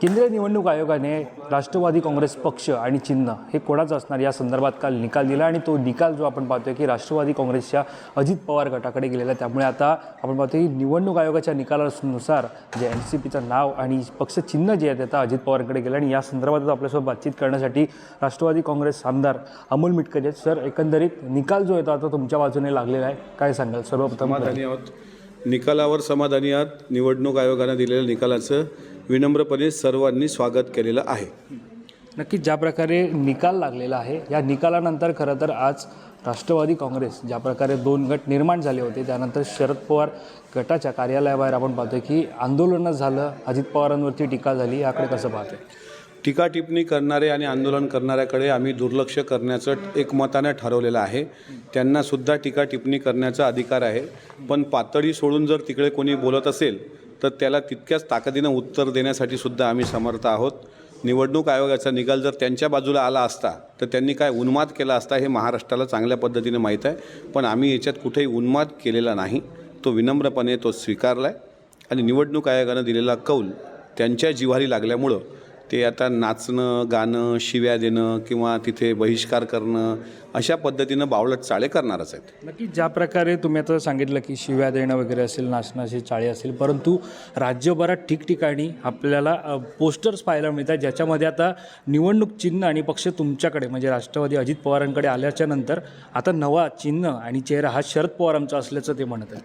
केंद्रीय निवडणूक आयोगाने राष्ट्रवादी काँग्रेस पक्ष आणि चिन्ह हे कोणाचं असणार? या संदर्भात काल निकाल दिला आणि तो निकाल जो आपण पाहतोय की राष्ट्रवादी काँग्रेसच्या अजित पवार गटाकडे गेलेला आहे. त्यामुळे आता आपण पाहतोय की निवडणूक आयोगाच्या निकालानुसार जे एन सी पीचं नाव आणि पक्ष चिन्ह जे आहे ते आता अजित पवारांकडे गेलं आणि या संदर्भात आपल्यासोबत बातचीत करण्यासाठी राष्ट्रवादी काँग्रेस आमदार अमोल मिटकरी आहेत. सर एकंदरीत निकाल जो येतो तो आता तुमच्या बाजूने लागलेला आहे. काय सांगाल? सर्वप्रथम समाधानी आहोत. निकालावर समाधानी आहात. निवडणूक आयोगानं दिलेल्या निकालाचं विनम्रपणे सर्वांनी स्वागत केलेलं आहे. नक्कीच ज्या प्रकारे निकाल लागलेला आहे या निकालानंतर खरं तर आज राष्ट्रवादी काँग्रेस ज्या प्रकारे दोन गट निर्माण झाले होते त्यानंतर शरद पवार गटाच्या कार्यालयाबाहेर आपण पाहतोय की आंदोलनं झालं अजित पवारांवरती टीका झाली याकडे कसं पाहतोय? टीका टिप्पणी करणारे आणि आंदोलन करणाऱ्याकडे आम्ही दुर्लक्ष करण्याचं एकमताने ठरवलेलं आहे. त्यांना सुद्धा टीका टिप्पणी करण्याचा अधिकार आहे. पण पातळी सोडून जर तिकडे कोणी बोलत असेल तर त्याला तितक्याच ताकदीनं उत्तर देण्यासाठी सुद्धा आम्ही समर्थ आहोत. निवडणूक आयोगाचा निकाल जर त्यांच्या बाजूला आला असता तर त्यांनी काय उन्माद केला असता हे महाराष्ट्राला चांगल्या पद्धतीने माहीत आहे. पण आम्ही याच्यात कुठेही उन्माद केलेला नाही. तो विनम्रपणे तो स्वीकारला आहे आणि निवडणूक आयोगानं दिलेला कौल त्यांच्या जिव्हारी लागल्यामुळं ते आता नाचणं गाणं शिव्या देणं किंवा तिथे बहिष्कार करणं अशा पद्धतीनं बावळट चाळे करणारच आहेत. नक्की ज्या प्रकारे तुम्ही आता सांगितलं की शिव्या देणं वगैरे असेल नाचण्याची चाळी असेल परंतु राज्यभरात ठिकठिकाणी आपल्याला पोस्टर्स पाहायला मिळतात ज्याच्यामध्ये आता निवडणूक चिन्ह आणि पक्ष तुमच्याकडे म्हणजे राष्ट्रवादी अजित पवारांकडे आल्याच्यानंतर आता नवा चिन्ह आणि चेहरा हा शरद पवारांचा असल्याचं ते म्हणत आहे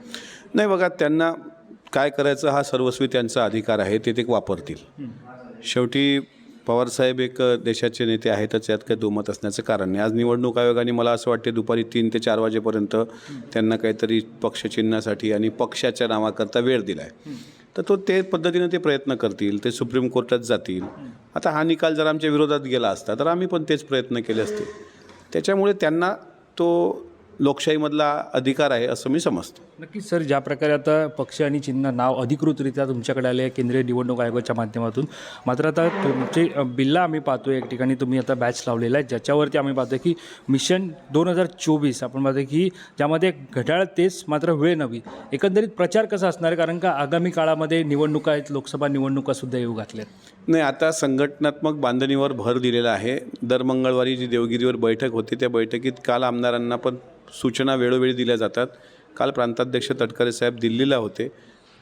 नाही बघा त्यांना काय करायचं हा सर्वस्वी त्यांचा अधिकार आहे ते ते वापरतील. शेवटी पवारसाहेब एक देशाचे नेते आहेतच यात काही दुमत असण्याचं कारण नाही. आज निवडणूक आयोगाने मला असं वाटते दुपारी तीन ते चार वाजेपर्यंत त्यांना काहीतरी पक्षचिन्हासाठी आणि पक्षाच्या नावाकरता वेळ दिला आहे तर तो ते पद्धतीनं ते प्रयत्न करतील ते सुप्रीम कोर्टात जातील. आता हा निकाल जर आमच्या विरोधात गेला असता तर आम्ही पण तेच प्रयत्न केले असते. त्याच्यामुळे त्यांना तो लोकशाहीमधला अधिकार आहे असं मी समजतो. नक्कीच सर. ज्या प्रकारे आता पक्ष आणि चिन्ह नाव अधिकृतरित्या तुमच्याकडे आले आहे केंद्रीय निवडणूक आयोगाच्या माध्यमातून. मात्र आता तुमचे बिल्ला आम्ही पाहतोय एक ठिकाणी. तुम्ही आता बॅच लावलेला आहे. ज्याच्यावरती आम्ही पाहतोय की मिशन दोन हजार चोवीस आपण पाहतोय की ज्यामध्ये घड्याळ तेच मात्र वेळ नवी. एकंदरीत प्रचार कसा असणार आहे? कारण का आगामी काळामध्ये निवडणुका आहेत लोकसभा निवडणुकासुद्धा येऊ घातल्यात. नाही आता संघटनात्मक बांधणीवर भर दिलेला आहे. दर मंगळवारी जी देवगिरीवर बैठक होती त्या बैठकीत काल आमदारांना पण सूचना वेळोवेळी दिल्या जातात. काल प्रांताध्यक्ष तटकरे साहेब दिल्लीला होते.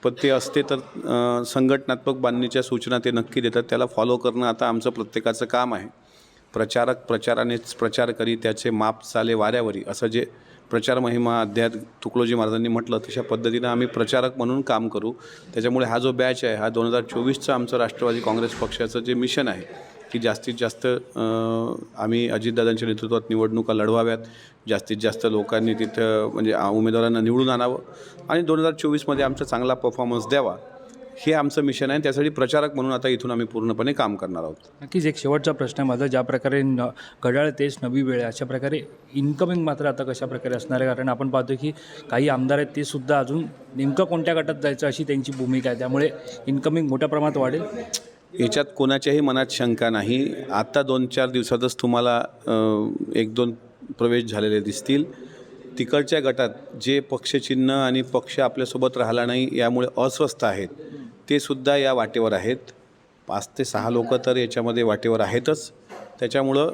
पण ते असते तर संघटनात्मक बांधणीच्या सूचना ते नक्की देतात. त्याला फॉलो करणं आता आमचं प्रत्येकाचं काम आहे. प्रचारक प्रचारानेच प्रचार करी त्याचे माप चाले वाऱ्यावरी. असं जे प्रचार महिमा अध्यात तुकडोजी महाराजांनी म्हटलं तशा पद्धतीनं आम्ही प्रचारक म्हणून काम करू. त्याच्यामुळे हा जो बॅच आहे हा दोन हजार चोवीसचा आमचं राष्ट्रवादी काँग्रेस पक्षाचं जे मिशन आहे की जास्तीत जास्त आम्ही अजितदादांच्या नेतृत्वात निवडणुका लढवाव्यात. जास्तीत जास्त लोकांनी तिथं म्हणजे उमेदवारांना निवडून आणावं. आणि दोन हजार चोवीसमध्ये आमचा चांगला परफॉर्मन्स द्यावा. हे आमचं मिशन आहे त्यासाठी प्रचारक म्हणून आता इथून आम्ही पूर्णपणे काम करणार आहोत. नक्कीच एक शेवटचा प्रश्न आहे माझा. ज्या प्रकारे न घड्याळ तेच नवी वेळ आहे अशा प्रकारे इन्कमिंग मात्र आता कशा प्रकारे असणार आहे? कारण आपण पाहतो की काही आमदार आहेत ते सुद्धा अजून नेमकं कोणत्या गटात जायचं अशी त्यांची भूमिका आहे. त्यामुळे इन्कमिंग मोठ्या प्रमाणात वाढेल. याच्यात कोणाच्याही मनात शंका नाही. आत्ता दोन चार दिवसातच तुम्हाला एक दोन प्रवेश झालेले दिसतील. तिकडच्या गटात जे पक्षचिन्ह आणि पक्ष आपल्यासोबत राहिला नाही यामुळे अस्वस्थ आहेत. ते सुद्धा या वाटेवर आहेत. पाच ते सहा लोक तर याच्यामध्ये वाटेवर आहेतच. त्याच्यामुळं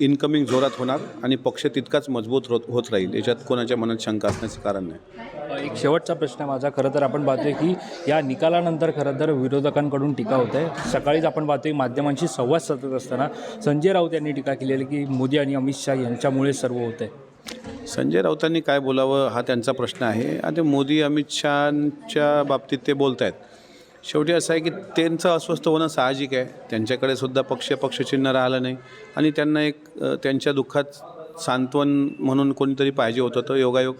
इन्कमिंग जोरात होणार आणि पक्ष तितकाच मजबूत होत होत राहील. याच्यात कोणाच्या मनात शंका असण्याचे कारण नाही. एक शेवटचा प्रश्न आहे माझा. खरं तर आपण पाहतोय की या निकालानंतर खरं तर विरोधकांकडून टीका होत. आहे सकाळीच आपण पाहतोय माध्यमांशी संवाद साधत असताना संजय राऊत यांनी टीका केलेली की मोदी आणि अमित शहा यांच्यामुळे सर्व होत. आहे संजय राऊतांनी काय बोलावं हा त्यांचा प्रश्न आहे. आता मोदी अमित शहाच्या बाबतीत ते बोलत आहेत शेवटी असं आहे की त्यांचं अस्वस्थ होणं साहजिक आहे. त्यांच्याकडे सुद्धा पक्ष पक्षचिन्ह राहिलं नाही. आणि त्यांना एक त्यांच्या दुःखात सांत्वन म्हणून कोणीतरी पाहिजे होतं तर योगायोग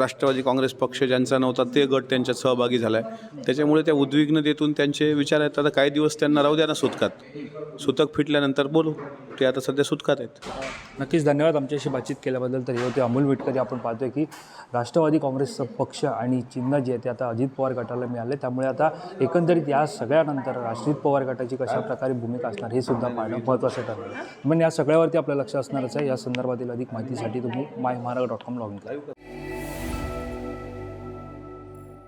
राष्ट्रवादी काँग्रेस पक्ष ज्यांचा नव्हता ते गट त्यांच्यात सहभागी झाला आहे त्याच्यामुळे त्या उद्विग्नतेतून त्यांचे विचार आहेत आता काही दिवस त्यांना राहू द्या ना सुतकात. सुतक फिटल्यानंतर बोलू ते आता सध्या सुतकात आहेत. नक्कीच धन्यवाद आमच्याशी बातचीत केल्याबद्दल. तर हे होते अमोल विटकर आपण पाहतोय की राष्ट्रवादी काँग्रेसचं पक्ष आणि चिन्ह जे आहे ते आता अजित पवार गटाला मिळाले. त्यामुळे आता एकंदरीत या सगळ्यानंतर अजित पवार गटाची कशा प्रकारे भूमिका असणार हे सुद्धा पाहणं महत्त्वाचं ठरलं पण या सगळ्यावरती आपलं लक्ष असणारच आहे. या संदर्भातील अधिक माहितीसाठी तुम्ही माय महाराग डॉट कॉम लॉग इन करा.